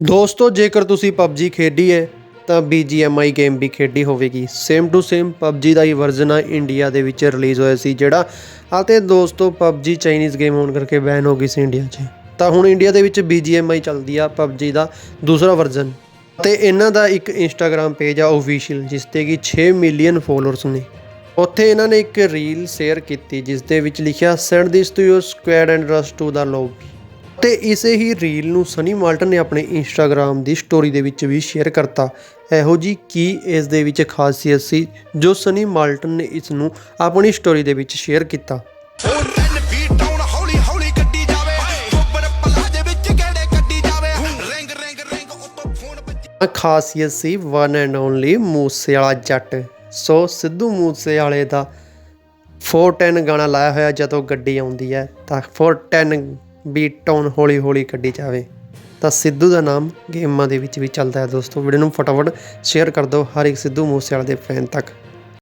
ਦੋਸਤੋ, ਜੇਕਰ ਤੁਸੀਂ PUBG ਖੇਡੀ ਹੈ ਤਾਂ BGMI ਗੇਮ ਵੀ ਖੇਡੀ ਹੋਵੇਗੀ। ਸੇਮ ਟੂ ਸੇਮ PUBG ਦਾ ਹੀ ਵਰਜ਼ਨ ਆ ਇੰਡੀਆ ਦੇ ਵਿੱਚ ਰਿਲੀਜ਼ ਹੋਇਆ ਸੀ, ਜਿਹੜਾ ਅਤੇ ਦੋਸਤੋ PUBG ਚਾਈਨੀਜ਼ ਗੇਮ ਹੋਣ ਕਰਕੇ ਬੈਨ ਹੋ ਗਈ ਸੀ ਇੰਡੀਆ 'ਚ। ਤਾਂ ਹੁਣ ਇੰਡੀਆ ਦੇ ਵਿੱਚ BGMI ਚੱਲਦੀ ਆ PUBG ਦਾ ਦੂਸਰਾ ਵਰਜ਼ਨ ਤੇ ਇਹਨਾਂ ਦਾ ਇੱਕ ਇੰਸਟਾਗ੍ਰam ਪੇਜ ਆ ਅਫੀਸ਼ੀਅਲ ਜਿਸ ਤੇ ਕਿ 6 ਮਿਲੀਅਨ ਫੋਲੋਅਰਸ ਨੇ। ਉੱਥੇ ਇਹਨਾਂ ਨੇ ਇੱਕ ਰੀਲ ਸ਼ੇਅਰ ਕੀਤੀ, ਜਿਸ ਦੇ ਵਿੱਚ ਲਿਖਿਆ send this to your squad and rush to the lobby ਤੇ ਇਸੇ ਹੀ ਰੀਲ ਨੂੰ ਸਨੀ ਮਾਲਟਨ ਨੇ ਆਪਣੇ ਇੰਸਟਾਗ੍ਰam ਦੀ ਸਟੋਰੀ ਦੇ ਵਿੱਚ ਵੀ ਸ਼ੇਅਰ ਕਰਤਾ। ਇਹੋ ਜੀ ਕੀ ਇਸ ਦੇ ਵਿੱਚ ਖਾਸੀਅਤ ਸੀ ਜੋ ਸਨੀ ਮਾਲਟਨ ਨੇ ਇਸ ਨੂੰ ਆਪਣੀ ਸਟੋਰੀ ਦੇ ਵਿੱਚ ਸ਼ੇਅਰ ਕੀਤਾ? ਖਾਸੀਅਤ ਸੀ one and only Moose Wala ਜੱਟ। ਸੋ ਸਿੱਧੂ ਮੂਸੇਵਾਲੇ ਦਾ 410 ਗਾਣਾ ਲਾਇਆ ਹੋਇਆ ਜਦੋਂ ਗੱਡੀ ਆਉਂਦੀ ਹੈ, ਤਾਂ 410 ਬੀਟ ਟਾਊਨ ਹੌਲੀ ਹੌਲੀ ਕੱਢੀ ਜਾਵੇ। ਤਾਂ ਸਿੱਧੂ ਦਾ ਨਾਮ ਗੇਮਾਂ ਦੇ ਵਿੱਚ ਵੀ ਚੱਲਦਾ ਹੈ। ਦੋਸਤੋ, ਵੀਡੀਓ ਨੂੰ ਫਟਾਫਟ ਸ਼ੇਅਰ ਕਰ ਦਿਓ ਹਰ ਇੱਕ ਸਿੱਧੂ ਮੂਸੇਵਾਲੇ ਦੇ ਫੈਨ ਤੱਕ।